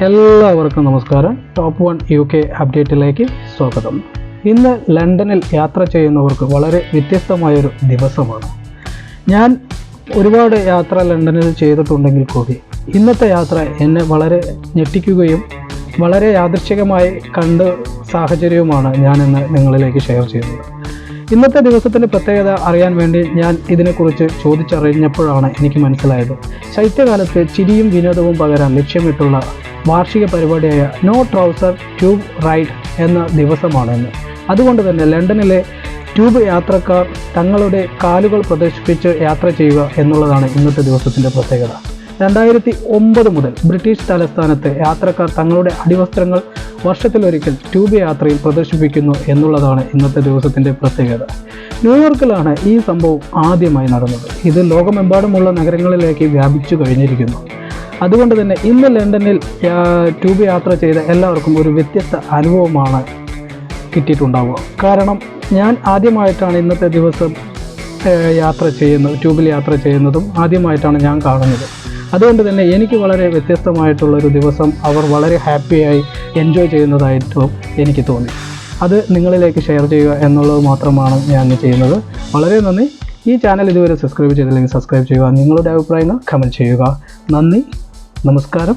എല്ലാവർക്കും നമസ്കാരം. Top one U K അപ്ഡേറ്റിലേക്ക് സ്വാഗതം. ഇന്ന് ലണ്ടനിൽ യാത്ര ചെയ്യുന്നവർക്ക് വളരെ വ്യത്യസ്തമായൊരു ദിവസമാണ്. ഞാൻ ഒരുപാട് യാത്ര ലണ്ടനിൽ ചെയ്തിട്ടുണ്ടെങ്കിൽ കൂടി ഇന്നത്തെ യാത്ര എന്നെ വളരെ ഞെട്ടിക്കുകയും വളരെ യാദൃച്ഛികമായി കണ്ട് സാഹചര്യവുമാണ് ഞാനിന്ന് നിങ്ങളിലേക്ക് ഷെയർ ചെയ്യുന്നത്. ഇന്നത്തെ ദിവസത്തിന്റെ പ്രത്യേകത അറിയാൻ വേണ്ടി ഞാൻ ഇതിനെക്കുറിച്ച് ചോദിച്ചറിഞ്ഞപ്പോഴാണ് എനിക്ക് മനസ്സിലായത്. ശൈത്യകാലത്ത് ചിരിയും വിനോദവും പകരാൻ ലക്ഷ്യമിട്ടുള്ള വാർഷിക പരിപാടിയായ നോ ട്രൗസർ ട്യൂബ് റൈഡ് എന്ന ദിവസമാണെന്ന്. അതുകൊണ്ട് തന്നെ ലണ്ടനിലെ ട്യൂബ് യാത്രക്കാർ തങ്ങളുടെ കാലുകൾ പ്രദർശിപ്പിച്ച് യാത്ര ചെയ്യുക എന്നുള്ളതാണ് ഇന്നത്തെ ദിവസത്തിന്റെ പ്രത്യേകത. രണ്ടായിരത്തി ഒമ്പത് മുതൽ ബ്രിട്ടീഷ് തലസ്ഥാനത്ത് യാത്രക്കാർ തങ്ങളുടെ അടിവസ്ത്രങ്ങൾ വർഷത്തിലൊരിക്കൽ ട്യൂബ് യാത്രയിൽ പ്രദർശിപ്പിക്കുന്നു എന്നുള്ളതാണ് ഇന്നത്തെ ദിവസത്തിന്റെ പ്രത്യേകത. ന്യൂയോർക്കിലാണ് ഈ സംഭവം ആദ്യമായി നടന്നത്. ഇത് ലോകമെമ്പാടുമുള്ള നഗരങ്ങളിലേക്ക് വ്യാപിച്ചു കഴിഞ്ഞിരിക്കുന്നു. അതുകൊണ്ട് തന്നെ ഇന്ന് ലണ്ടനിൽ ട്യൂബ് യാത്ര ചെയ്ത എല്ലാവർക്കും ഒരു വ്യത്യസ്ത അനുഭവമാണ് കിട്ടിയിട്ടുണ്ടാവുക. കാരണം ഞാൻ ആദ്യമായിട്ടാണ് ഇന്നത്തെ ദിവസം യാത്ര ചെയ്യുന്നത് ട്യൂബിൽ യാത്ര ചെയ്യുന്നതും ആദ്യമായിട്ടാണ് ഞാൻ കാണുന്നത്. അതുകൊണ്ട് തന്നെ എനിക്ക് വളരെ വ്യത്യസ്തമായിട്ടുള്ളൊരു ദിവസം അവർ വളരെ ഹാപ്പിയായി എൻജോയ് ചെയ്യുന്നതായിട്ടും എനിക്ക് തോന്നി. അത് നിങ്ങളിലേക്ക് ഷെയർ ചെയ്യുക എന്നുള്ളത് മാത്രമാണ് ഞാൻ ചെയ്യുന്നത്. വളരെ നന്ദി. ഈ ചാനൽ ഇതുവരെ സബ്സ്ക്രൈബ് ചെയ്തില്ലെങ്കിൽ സബ്സ്ക്രൈബ് ചെയ്യുക. നിങ്ങളുടെ അഭിപ്രായങ്ങൾ കമന്റ് ചെയ്യുക. നന്ദി. നമസ്കാരം.